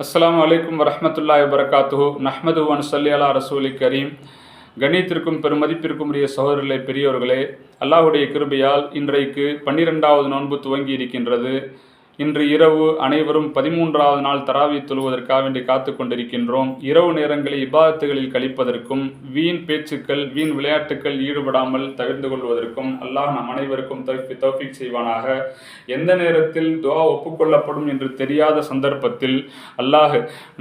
அஸ்லாம் அலைக்கும் வரமத்துல்லா வரகாத்து நஹ்மது வன் சல்லி அலா ரசூலி கரீம். கண்ணியத்திற்கும் பெருமதிப்பிற்கும் உரிய சகோதரர்களே பெரியோர்களே அல்லாஹ்வுடைய கிருபையால் இன்றைக்கு பன்னிரெண்டாவது நோன்பு துவங்கி இருக்கின்றது இன்று இரவு அனைவரும் பதிமூன்றாவது நாள் தராவி தொழுவதற்காக வேண்டி காத்து கொண்டிருக்கின்றோம். இரவு நேரங்களை இபாதத்துகளில் கழிப்பதற்கும் வீண் பேச்சுக்கள் வீண் விளையாட்டுக்கள் ஈடுபடாமல் தவிர்த்து கொள்வதற்கும் அல்லாஹ் நம் அனைவருக்கும் தௌஃபி தௌஃபிக் செய்வானாக. எந்த நேரத்தில் துவா ஒப்புக்கொள்ளப்படும் என்று தெரியாத சந்தர்ப்பத்தில் அல்லாஹ்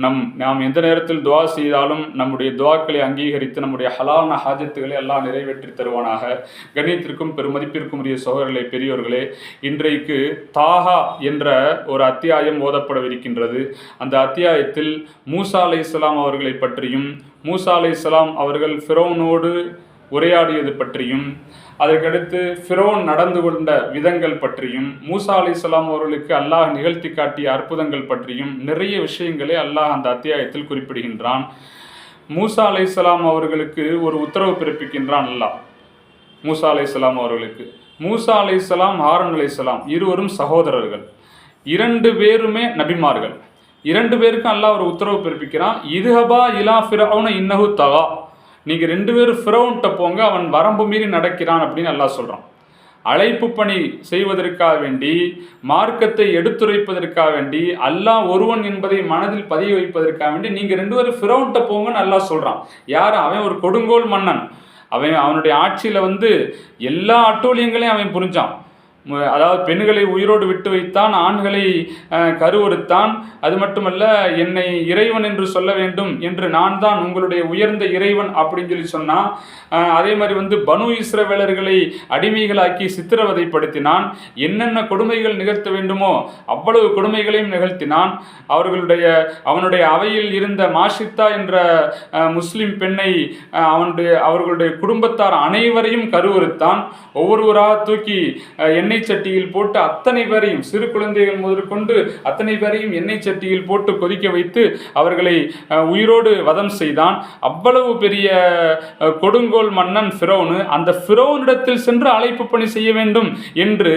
நம் நாம் எந்த நேரத்தில் துவா செய்தாலும் நம்முடைய துவாக்களை அங்கீகரித்து நம்முடைய ஹலான ஹாஜத்துகளை அல்லாஹ் நிறைவேற்றி தருவானாக. கண்ணியத்திற்கும் பெருமதிப்பிற்கும் உரிய சோகர்களை பெரியோர்களே இன்றைக்கு தாகா என்ற ஒரு அத்தியாயம் ஓதப்படவிருக்கின்றது. அந்த அத்தியாயத்தில் மூசா அலை இஸ்லாம் அவர்களை பற்றியும் மூசா அலை இஸ்லாம் அவர்கள் ஃபிரோனோடு உரையாடியது பற்றியும் அதற்கடுத்து ஃபிரோன் நடந்து கொண்ட விதங்கள் பற்றியும் மூசா அலி இஸ்லாம் அவர்களுக்கு அல்லாஹ் நிகழ்த்தி காட்டிய அற்புதங்கள் பற்றியும் நிறைய விஷயங்களை அல்லாஹ் அந்த அத்தியாயத்தில் குறிப்பிடுகின்றான். மூசா அலை இஸ்லாம் அவர்களுக்கு ஒரு உத்தரவு பிறப்பிக்கின்றான் அல்லாஹ். மூசா அலை இஸ்லாம் அவர்களுக்கு மூசா அலை இஸ்லாம் ஹாரன் அலை இஸ்லாம் இருவரும் சகோதரர்கள். இரண்டு பேருமே நபிமார்கள். இரண்டு பேருக்கும் அல்லாஹ் ஒரு உத்தரவு பிறப்பிக்கிறான். இதுஹபா இலா ஃபிரௌன இன்னஹு தகா. நீங்கள் ரெண்டு பேரும் ஃபிரௌன்ட்ட போங்க அவன் வரம்பு மீறி நடக்கிறான் அப்படின்னு அல்லாஹ் சொல்கிறான் அழைப்பு பணி செய்வதற்காக வேண்டி மார்க்கத்தை எடுத்துரைப்பதற்காக வேண்டி அல்லாஹ் ஒருவன் என்பதை மனதில் பதிய வைப்பதற்காக வேண்டி நீங்கள் ரெண்டு பேரும் ஃபிரௌன்ட்ட போங்கன்னு அல்லாஹ் சொல்கிறான் யார்? அவன் ஒரு கொடுங்கோல் மன்னன். அவன் அவனுடைய ஆட்சியில் வந்து எல்லா அட்டூழியங்களையும் அவன் புரிஞ்சான். அதாவது பெண்களை உயிரோடு விட்டு வைத்தான் ஆண்களை கருவறுத்தான். அது மட்டுமல்ல என்னை இறைவன் என்று சொல்ல வேண்டும் என்று நான் தான் உங்களுடைய உயர்ந்த இறைவன் அப்படின்னு சொல்லி சொன்னான் அதே மாதிரி வந்து பனு இஸ்ரவேலர்களை அடிமைகளாக்கி சித்திரவதைப்படுத்தினான். என்னென்ன கொடுமைகள் நிகழ்த்த வேண்டுமோ அவ்வளவு கொடுமைகளையும் நிகழ்த்தினான். அவர்களுடைய அவனுடைய அவையில் இருந்த மாஷித்தா என்ற முஸ்லிம் பெண்ணை அவனுடைய அவர்களுடைய குடும்பத்தார் அனைவரையும் கருவறுத்தான். ஒவ்வொருவராக தூக்கி என்னை எண்ணெய் சட்டியில் போட்டு அத்தனை பேரையும் சிறு குழந்தைகள் முதற்கொண்டு அத்தனை பேரையும் எண்ணெய் சட்டியில் போட்டு கொதிக்க வைத்து அவர்களை உயிரோடு வதம் செய்தான். அவ்வளவு பெரிய கொடுங்கோல் மன்னன் ஃபிரோனு அந்த ஃபிரோனிடத்தில் சென்று அழைப்பு பணி செய்ய வேண்டும் என்று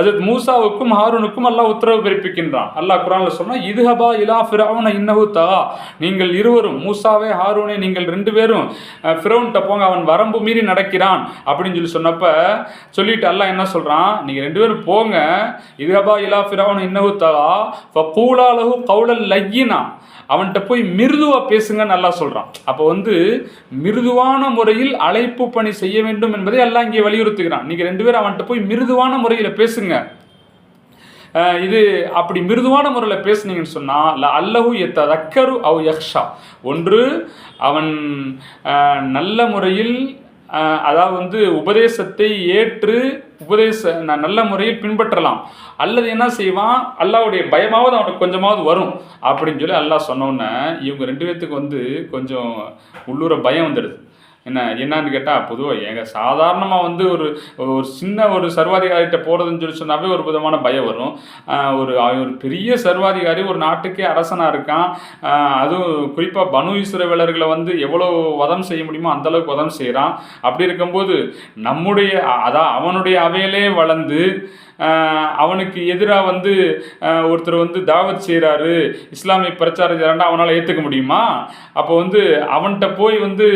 அது மூசாவுக்கும் ஹாரூனுக்கும் அல்லாஹ் உத்தரவு பிறப்பிக்கின்றான். அல்லாஹ் குரானில் சொன்னால் இதுஹபா இலா ஃபிரௌன இன்னஹு தகா நீங்கள் இருவரும் மூசாவே ஹாரூனே நீங்கள் ரெண்டு பேரும் ஃபிரோன்கிட்ட போங்க அவன் வரம்பு மீறி நடக்கிறான் அப்படின்னு சொல்லி சொன்னப்ப சொல்லிட்டு அல்லாஹ் என்ன சொல்கிறான் நீங்கள் ரெண்டு பேரும் போங்க. இதுகபா இலா ஃபிரௌன இன்னஹு இப்போ ஃபகூலா லஹு லையினா அவன்கிட்ட போய் மிருதுவாக பேசுங்கன்னு நல்லா சொல்கிறான் அப்போ வந்து மிருதுவான முறையில் அழைப்பு பணி செய்ய வேண்டும் என்பதை எல்லாம் இங்கே வலியுறுத்துகிறான். நீங்கள் ரெண்டு பேரும் அவன்கிட்ட போய் மிருதுவான முறையில் பேசுங்க. இது அப்படி மிருதுவான முறையில் பேசுனீங்கன்னு சொன்னால் அல்லஹு எத்த தக்கரு அவ் யக்ஷா ஒன்று அவன் நல்ல முறையில் அதாவது வந்து உபதேசத்தை ஏற்று உபதேச நல்ல முறையில் பின்பற்றலாம். அல்லது என்ன செய்வான்? அல்லாவுடைய பயமாவது அவனுக்கு கொஞ்சமாவது வரும் அப்படின்னு சொல்லி அல்லாஹ் சொன்னோன்னே இவங்க ரெண்டு பேர்த்துக்கு வந்து கொஞ்சம் உள்ளூர பயம் வந்துடுது. என்ன என்னன்னு கேட்டால் பொதுவாக எங்க சாதாரணமாக வந்து ஒரு ஒரு சின்ன ஒரு சர்வாதிகாரிகிட்ட போகிறதுன்னு சொல்லி சொன்னாவே ஒரு விதமான பயம் வரும். ஒரு ஒரு பெரிய சர்வாதிகாரி ஒரு நாட்டுக்கே அரசனாக இருக்கான். அதுவும் குறிப்பாக பனு இஸ்ரவேலர்களை வந்து எவ்வளோ வதம் செய்ய முடியுமோ அந்தளவுக்கு வதம் செய்கிறான் அப்படி இருக்கும்போது நம்முடைய அதான் அவனுடைய அவையிலே வளர்ந்து அவனுக்கு எதிராக வந்து ஒருத்தர் வந்து தாவத் செய்கிறாரு இஸ்லாமிய பிரச்சாரம் செய்கிறாண்டா அவனால் ஏற்றுக்க முடியுமா? அப்போ வந்து அவன்கிட்ட போய் வந்து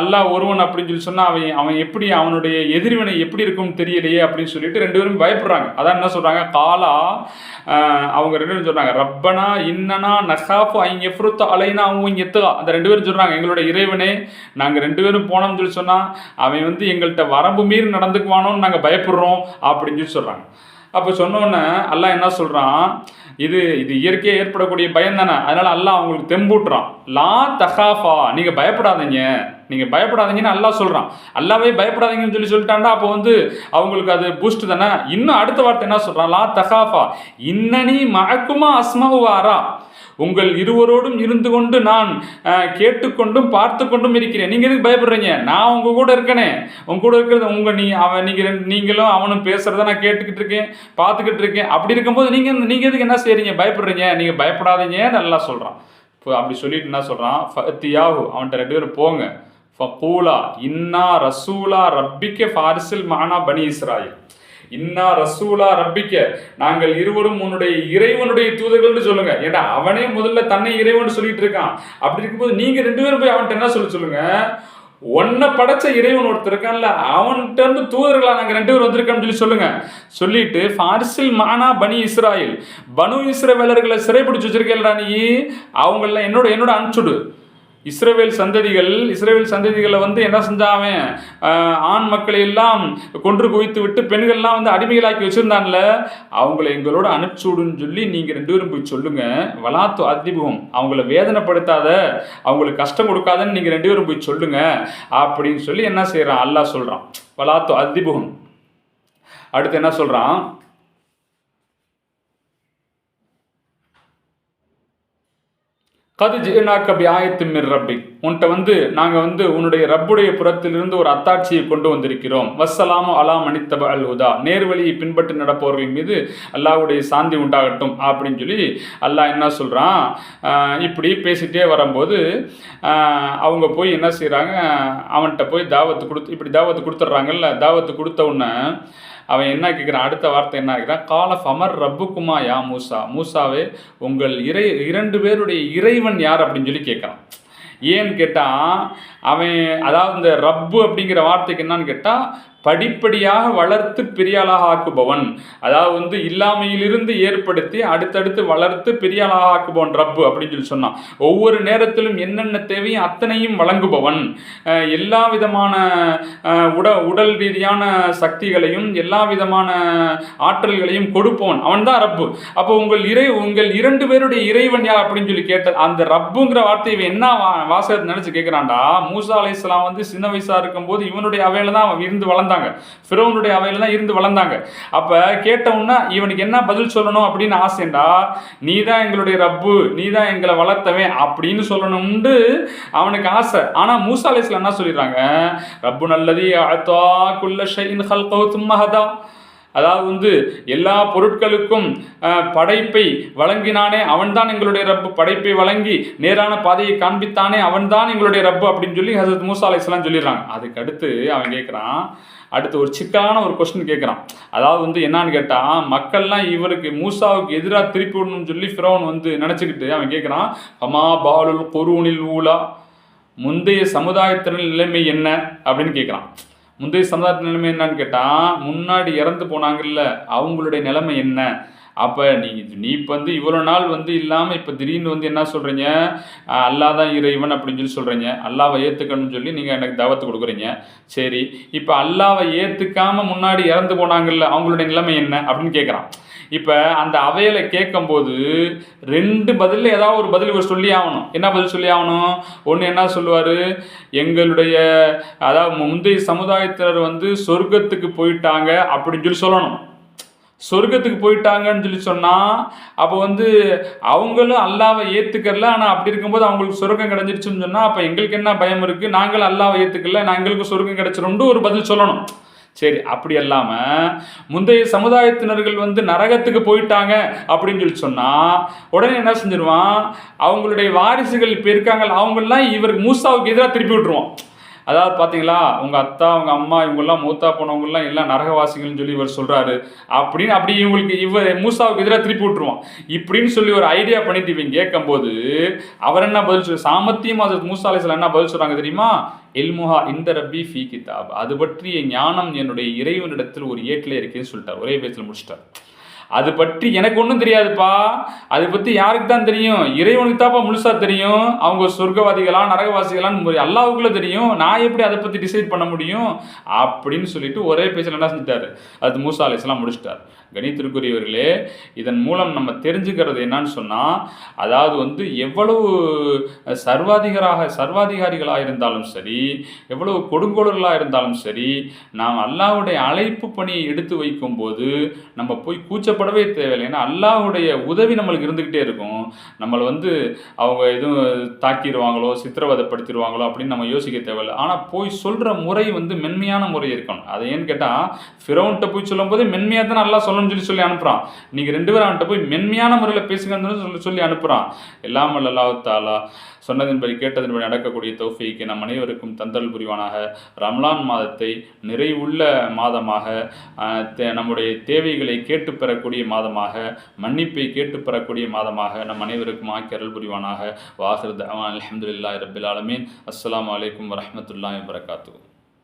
அல்லாஹ் ஒருவன் அப்படின்னு சொல்லி சொன்னால் அவன் அவன் எப்படி அவனுடைய எதிர்வினை எப்படி இருக்கும்னு தெரியலையே அப்படின்னு சொல்லிட்டு ரெண்டு பேரும் பயப்படுறாங்க. அதான் என்ன சொல்கிறாங்க காலா அவங்க ரெண்டு பேரும் சொல்கிறாங்க ரப்பனா இன்னனா நசாஃபு அவங்க எஃப்ருத்த அலைனா அவங்க எத்துகா அந்த ரெண்டு பேரும் சொல்கிறாங்க எங்களோட இறைவனே நாங்கள் ரெண்டு பேரும் போனோம்னு சொல்லி சொன்னால் அவன் வந்து எங்கள்கிட்ட வரம்பு மீறி நடந்துக்குவானோன்னு நாங்கள் பயப்படுறோம் அப்படின்னு சொல்லி சொல்கிறாங்க அப்போ சொன்னோன்னே அல்லாஹ் என்ன சொல்கிறான் இது இது இயற்கையாக ஏற்படக்கூடிய பயம் தானே. அதனால் அல்லாஹ் அவங்களுக்கு தெம்பூட்டுறான். லா தஹாஃபா நீங்கள் பயப்படாதீங்க. நீங்கள் பயப்படாதீங்கன்னு அல்லாஹ் சொல்கிறான் அல்லாவே பயப்படாதீங்கன்னு சொல்லி சொல்லிட்டாண்டா அப்போ வந்து அவங்களுக்கு அது பூஸ்ட் தானே. இன்னும் அடுத்த வார்த்தை என்ன சொல்கிறான் லா தஹாஃபா இன்னனி மழக்குமா அஸ்மவாரா உங்கள் இருவரோடும் இருந்து கொண்டு நான் கேட்டுக்கொண்டும் பார்த்து கொண்டும் இருக்கிறேன். நீங்கள் எதுக்கு பயப்படுறீங்க? நான் உங்கள் கூட இருக்கனே. உங்க கூட இருக்கிறது உங்கள் நீ அவன் நீங்கள் நீங்களும் அவனும் பேசுகிறத நான் கேட்டுக்கிட்டு இருக்கேன் பார்த்துக்கிட்டு இருக்கேன். அப்படி இருக்கும்போது நீங்கள் நீங்கள் எதுக்கு என்ன செய்றீங்க? பயப்படுறீங்க? நீங்கள் பயப்படாதீங்க நல்லா சொல்கிறான் இப்போ அப்படி சொல்லிட்டு என்ன சொல்கிறான் ஃபத்தியாஹு அவன்கிட்ட ரெண்டு பேரும் போங்க. ஃபகூலா இன்னா ரசூலா ரப்பிக்க ஃபாரிசில் மானா பனி இஸ்ராயில். இன்னா ரசூலா ரப்பிக்க நாங்கள் இருவரும் உன்னுடைய இறைவனுடைய தூதர்கள்னு சொல்லுங்க. ஏன்னா அவனே முதல்ல தன்னை இறைவன் சொல்லிட்டு இருக்கான். அப்படி இருக்கும்போது நீங்க ரெண்டு பேரும் போய் அவன்கிட்ட என்ன சொல்ல சொல்லுங்க? ஒன்ன படைச்ச இறைவன் ஒருத்தர் இருக்கான்ல அவன்கிட்ட இருந்து தூதர்களா நாங்க ரெண்டு பேரும் வந்திருக்கோம்னு சொல்லி சொல்லுங்க. சொல்லிட்டு ஃபாரிசில் மானா பனி இஸ்ராயில் பனு இஸ்ரவேலர்களை சிறைப்பிடிச்சு வச்சிருக்கேன்டா நீ. அவங்கள என்னோட என்னோட அனுப்பிச்சுடு. இஸ்ரேவேல் சந்ததிகள் இஸ்ரேவேல் சந்ததிகளை வந்து என்ன செஞ்சான் ஆண் மக்களை எல்லாம் கொன்று குவித்து விட்டு பெண்கள்லாம் வந்து அடிமைகளாக்கி வச்சிருந்தான்ல. அவங்கள எங்களோட அனுப்பிச்சுடுன்னு சொல்லி நீங்கள் ரெண்டு பேரும் போய் சொல்லுங்க. வலாத்து அதிபகம் அவங்கள வேதனைப்படுத்தாத அவங்களுக்கு கஷ்டம் கொடுக்காதன்னு நீங்கள் ரெண்டு பேரும் போய் சொல்லுங்க. அப்படின்னு சொல்லி என்ன செய்கிறான் அல்லாஹ் சொல்கிறான் வலாத்து அதிபகம் அடுத்து என்ன சொல்கிறான் கது ஜினாக்க ஆயத்து மிர் ரப்பி. உன்கிட்ட வந்து நாங்கள் வந்து உன்னுடைய ரப்புடைய புறத்திலிருந்து ஒரு அத்தாட்சியை கொண்டு வந்திருக்கிறோம். வசலாமோ அலா மணித்தப அல் ஹுதா. நேர்வழியை பின்பற்றி நடப்பவர்கள் மீது அல்லாவுடைய சாந்தி உண்டாகட்டும் அப்படின்னு சொல்லி அல்லாஹ் என்ன சொல்கிறான் இப்படி பேசிட்டே வரும்போது அவங்க போய் என்ன செய்கிறாங்க அவன்கிட்ட போய் தாவத்து கொடுத்து இப்படி தாவத்து கொடுத்துட்றாங்கல்ல தாவத்து கொடுத்த உடனே அவன் என்ன கேட்குறான் அடுத்த வார்த்தை என்ன கேட்குறான் கால ஃபமர் ரப்புக்குமா யா மூசா? மூசாவே உங்கள் இறை இரண்டு பேருடைய இறைவன் யார்? அப்படின்னு சொல்லி கேட்குறான் ஏன்னு கேட்டால் அவன் அதாவது இந்த ரப்பு அப்படிங்கிற வார்த்தைக்கு என்னன்னு கேட்டால் படிப்படியாக வளர்த்து பெரியாளாக ஆக்குபவன். அதாவது வந்து இல்லாமையிலிருந்து ஏற்படுத்தி அடுத்தடுத்து வளர்த்து பெரியாளாக ஆக்குபவன் ரப்பு அப்படின்னு சொல்லி சொன்னான். ஒவ்வொரு நேரத்திலும் என்னென்ன தேவையோ அத்தனையும் வழங்குபவன். எல்லா விதமான உட உடல் ரீதியான சக்திகளையும் எல்லா விதமான ஆற்றல்களையும் கொடுப்பவன். அவன் தான் ரப்பு. அப்போ உங்கள் இறை உங்கள் இரண்டு பேருடைய இறைவன் யார் அப்படின்னு சொல்லி கேட்ட அந்த ரப்புங்கிற வார்த்தை இவன் என்ன வாசகத்தை நினைச்சு கேட்கிறான்டா மூசா அலைஹிஸ்ஸலாம் வந்து சின்ன வயசா இருக்கும்போது இவனுடைய அவையில தான் அவன் இருந்து வளர்ந்தாங்க. ஃபிரோனுடைய அவையில் தான் இருந்து வளர்ந்தாங்க. அப்ப கேட்டவுன்னா இவனுக்கு என்ன பதில் சொல்லணும் அப்படின்னு ஆசைண்டா நீ தான் எங்களுடைய ரப்பு நீ தான் எங்களை வளர்த்தவன் அப்படின்னு சொல்லணும்னு அவனுக்கு ஆசை. ஆனா மூசா என்ன சொல்லிடுறாங்க? ரப்பு நல்லது அத்தா குல்ல ஷைன் ஹல்கஹு தும்மஹதா அதாவது வந்து எல்லா பொருட்களுக்கும் படைப்பை வழங்கினானே அவன்தான் எங்களுடைய ரப்பு. படைப்பை வழங்கி நேரான பாதையை காண்பித்தானே அவன்தான் எங்களுடைய ரப்பு அப்படின்னு சொல்லி ஹசரத் மூசா அலைஸ்லாம் சொல்லிடுறாங்க. அதுக்கு அடுத்து அவன் கேட்குறான் அடுத்து ஒரு சிக்கலான ஒரு கொஸ்டின் கேட்குறான். அதாவது வந்து என்னன்னு கேட்டால் மக்கள்லாம் இவருக்கு மூசாவுக்கு எதிராக திருப்பி விடணும்னு சொல்லி ஃபிரௌன் வந்து நினச்சிக்கிட்டு அவன் கேட்குறான் அமா பாலுல் கொரூனில் ஊலா? முந்தைய சமுதாயத்தினர் நிலைமை என்ன? அப்படின்னு கேட்குறான். முந்தைய சமுதாயத்தின் நிலைமை என்னன்னு கேட்டால் முன்னாடி இறந்து போனாங்கல்ல அவங்களுடைய நிலைமை என்ன? அப்போ நீ நீ இப்போ வந்து இவ்வளோ நாள் வந்து இல்லாமல் இப்போ திடீர்னு வந்து என்ன சொல்கிறீங்க அல்லாஹ் தான் இறைவன் அப்படின்னு சொல்லி சொல்கிறீங்க அல்லாவை ஏற்றுக்கணும்னு சொல்லி நீங்கள் எனக்கு தவத்து கொடுக்குறீங்க. சரி இப்போ அல்லாவை ஏற்றுக்காமல் முன்னாடி இறந்து போனாங்கல்ல அவங்களுடைய நிலைமை என்ன அப்படின்னு கேட்குறான் இப்போ அந்த அவையில் கேட்கும்போது ரெண்டு பதிலில் ஏதாவது ஒரு பதில் இவர் சொல்லி ஆகணும். என்ன பதில் சொல்லி ஆகணும்? ஒன்று என்ன சொல்லுவார்? எங்களுடைய அதாவது முந்தைய சமுதாயத்தினர் வந்து சொர்க்கத்துக்கு போயிட்டாங்க அப்படின்னு சொல்லி சொல்லணும். சொர்க்கத்துக்கு போயிட்டாங்கன்னு சொல்லி சொன்னால் அப்போ வந்து அவங்களும் அல்லாவை ஏற்றுக்கல ஆனால் அப்படி இருக்கும்போது அவங்களுக்கு சொர்க்கம் கிடைச்சிருச்சுன்னு சொன்னால் அப்போ எங்களுக்கு என்ன பயம் இருக்குது நாங்களும் அல்லாவை ஏற்றுக்கல நாங்களுக்கு சொர்க்கம் கிடச்சிரும்னு ஒரு பதில் சொல்லணும். சரி அப்படி இல்லாமல் முந்தைய சமுதாயத்தினர்கள் வந்து நரகத்துக்கு போயிட்டாங்க அப்படின்னு சொல்லி சொன்னால் உடனே என்ன செஞ்சிருவான்? அவங்களுடைய வாரிசுகள் இப்போ இருக்காங்க அவங்கெல்லாம் இவருக்கு மூசாவுக்கு எதிராக திருப்பி விட்டுருவான். அதாவது பார்த்தீங்களா உங்கள் அத்தா உங்கள் அம்மா இவங்கெல்லாம் மூத்தா போனவங்கெல்லாம் எல்லாம் நரகவாசிகள்னு சொல்லி இவர் சொல்கிறாரு அப்படின்னு அப்படி இவங்களுக்கு இவர் மூசாவுக்கு எதிராக திருப்பி விட்டுருவான். இப்படின்னு சொல்லி ஒரு ஐடியா பண்ணிட்டு இவங்க கேட்கும்போது அவர் என்ன பதில் சொல்லு சாமத்தியம் அது மூசா அலைஹிஸ்ஸலாம் என்ன பதில் சொல்கிறாங்க தெரியுமா? எல்முஹா இந்த ரப்பி ஃபி கிதாப் அது பற்றிய ஞானம் என்னுடைய இறைவனிடத்தில் ஒரு ஏட்டில் இருக்கேன்னு சொல்லிட்டார். ஒரே பேச்சில் முடிச்சிட்டார். அது பற்றி எனக்கு ஒன்றும் தெரியாதுப்பா. அதை பற்றி யாருக்கு தான் தெரியும்? இறைவனுக்கு தான்ப்பா முழுசா தெரியும். அவங்க சொர்க்கவாதிகளா நரகவாசிகளான்னு அல்லாவுக்குள்ள தெரியும். நான் எப்படி அதை பற்றி டிசைட் பண்ண முடியும்? அப்படின்னு சொல்லிட்டு ஒரே பேச்சில் என்ன செஞ்சிட்டாரு? அது மூசா அலைஸ்லாம் முடிச்சிட்டார். கணித்திற்குரியவர்களே இதன் மூலம் நம்ம தெரிஞ்சுக்கிறது என்னன்னு சொன்னால் அதாவது வந்து எவ்வளவு சர்வாதிகராக சர்வாதிகாரிகளாக இருந்தாலும் சரி எவ்வளவு கொடுங்கோளர்களாக இருந்தாலும் சரி நாம் அல்லாவுடைய அழைப்பு பணியை எடுத்து வைக்கும்போது நம்ம போய் கூச்ச கஷ்டப்படவே தேவையில்லை. ஏன்னா அல்லாவுடைய உதவி நம்மளுக்கு இருந்துக்கிட்டே இருக்கும். நம்மளை வந்து அவங்க எதுவும் தாக்கிடுவாங்களோ சித்திரவதைப்படுத்திடுவாங்களோ அப்படின்னு நம்ம யோசிக்க தேவையில்லை. ஆனால் போய் சொல்கிற முறை வந்து மென்மையான முறை இருக்கணும். அதை ஏன்னு கேட்டால் ஃபிரௌன்ட்ட போய் சொல்லும்போது மென்மையாக தான் நல்லா சொல்லணும்னு சொல்லி சொல்லி அனுப்புகிறான் நீங்கள் ரெண்டு பேரும் அவன்கிட்ட போய் மென்மையான முறையில் பேசுங்கன்னு சொல்லி சொல்லி அனுப்புகிறான் எல்லாமே அல்லாஹ் தாலா சொன்னதின்படி கேட்டதின்படி நடக்கக்கூடிய தௌஃபீக்கு நம் அனைவருக்கும் தந்தல் புரிவானாக. ரம்லான் மாதத்தை நிறைவுள்ள மாதமாக தே- நம்முடைய தேவைகளை கேட்டு பெறக்கூடிய மாதமாக மன்னிப்பை கேட்டு பெறக்கூடிய மாதமாக நம் அனைவருக்கும் ஆக்கியரல் புரிவானாக. வாசர் தவான் அலமதுல்லா ரபில் ஆலமீன். அஸ்லாம் அலைக்கும் வரஹ்மத்துல்லாஹி வரகாத்து